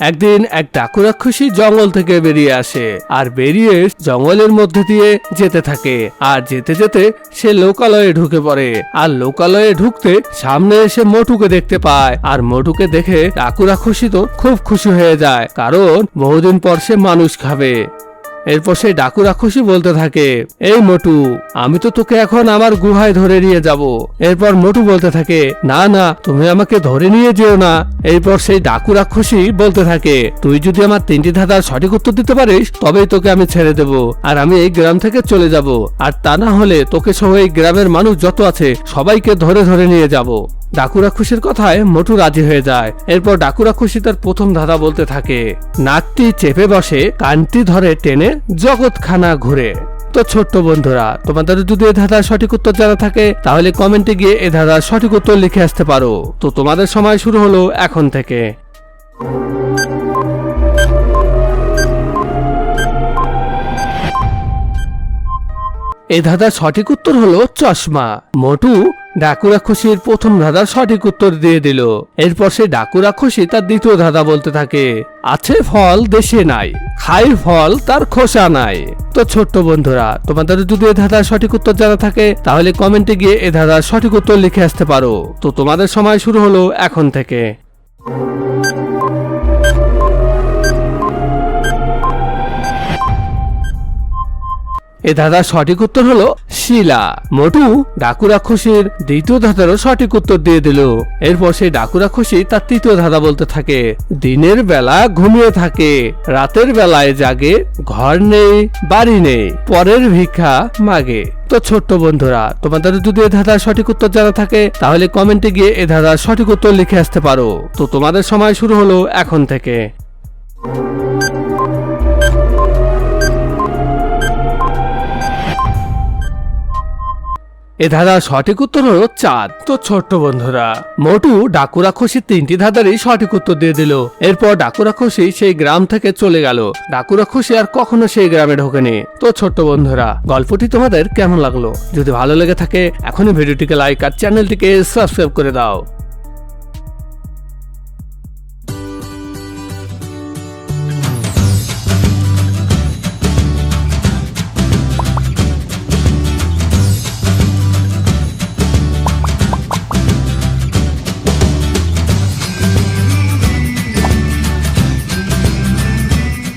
একদিন এক ডাকু রাক্ষসী জঙ্গল থেকে বেরিয়ে আসে, আর বেরিয়ে জঙ্গলের মধ্যে দিয়ে যেতে থাকে। আর যেতে যেতে সে লোকালয়ে ঢুকে পড়ে। আর লোকালয়ে ঢুকতে সামনে এসে মটুকে দেখতে পায়। আর মোটুকে দেখে ডাকু রাক্ষসী তো খুব খুশি হয়ে যায়, কারণ বহুদিন পর সে মানুষ খাবে। এরপর সেই ডাকু রাক্ষসী বলতে থাকে, এই মোটু, আমি তো তোকে এখন আমার গুহায় ধরে নিয়ে যাব। এরপর মোটু বলতে থাকে, না না, তুমি আমাকে ধরে নিয়ে যেও না। এরপর সেই ডাকু রাক্ষসী বলতে থাকে, তুই যদি আমার তিনটি ধাঁধার সঠিক উত্তর দিতে পারিস, তবেই তোকে আমি ছেড়ে দেব আর আমি এই গ্রাম থেকে চলে যাব। আর তা না হলে তোকে সহ এই গ্রামের মানুষ যত আছে সবাইকে ধরে ধরে নিয়ে যাব। ডাকু রাক্ষসীর কথায় মোটু রাজি হয়ে যায়। এরপর ডাকু রাক্ষসী তার প্রথম ধাঁধা বলতে থাকে নাকটি চেপে বসে, কানটি ধরে টেনে জগৎখানা ঘুরে। তো ছোট্ট বন্ধুরা, তোমাদের যদি এ ধাঁধার সঠিক উত্তর জানা থাকে, তাহলে কমেন্টে গিয়ে এ ধাঁধার সঠিক উত্তর লিখে আসতে পারো। তো তোমাদের সময় শুরু হলো এখন থেকে। এ ধাঁধার সঠিক উত্তর হলো চশমা। মোটু ডাকু রাক্ষসীর প্রথম ধাঁধার সঠিক উত্তর দিয়ে দিল। এরপর সে ডাকুরাক্ষসী তার দ্বিতীয় ধাঁধা বলতে থাকে। আছে ফল, দেশে নাই। খাই ফল, তার খোসা নাই। তো ছোট্ট বন্ধুরা, তোমাদের যদি এ ধাঁধার সঠিক উত্তর জানা থাকে, তাহলে কমেন্টে গিয়ে এ ধাঁধার সঠিক উত্তর লিখে আসতে পারো। তো তোমাদের সময় শুরু হলো এখন থেকে। এ ধাঁধার সঠিক উত্তর হলো শিলা। মোটু ডাকু রাক্ষসীর দ্বিতীয় ধাঁধারও সঠিক উত্তর দিয়ে দিল। এরপর সেই ডাকু রাক্ষসী তার তৃতীয় ধাঁধা বলতে থাকে। দিনের বেলা ঘুমিয়ে থাকে, রাতের বেলায় জাগে, ঘর নেই, বাড়ি নেই, পরের ভিক্ষা মাগে। তো ছোট্ট বন্ধুরা, তোমাদের যদি এ ধাঁধার সঠিক উত্তর জানা থাকে, তাহলে কমেন্টে গিয়ে এ ধাঁধার সঠিক উত্তর লিখে আসতে পারো। তো তোমাদের সময় শুরু হলো এখন থেকে। এ ধাঁধার সঠিক উত্তর হল চাঁদ। তো ছোট্ট বন্ধুরা, মোটু ডাকুরা খুশি তিনটি ধাঁধারই সঠিক উত্তর দিয়ে দিল। এরপর ডাকুরা খসি সেই গ্রাম থেকে চলে গেল। ডাকুরা খুশি আর কখনো সেই গ্রামে ঢোকেনি। তো ছোট্ট বন্ধুরা, গল্পটি তোমাদের কেমন লাগল? যদি ভালো লেগে থাকে, এখনই ভিডিওটিকে লাইক আর চ্যানেলটিকে সাবস্ক্রাইব করে দাও।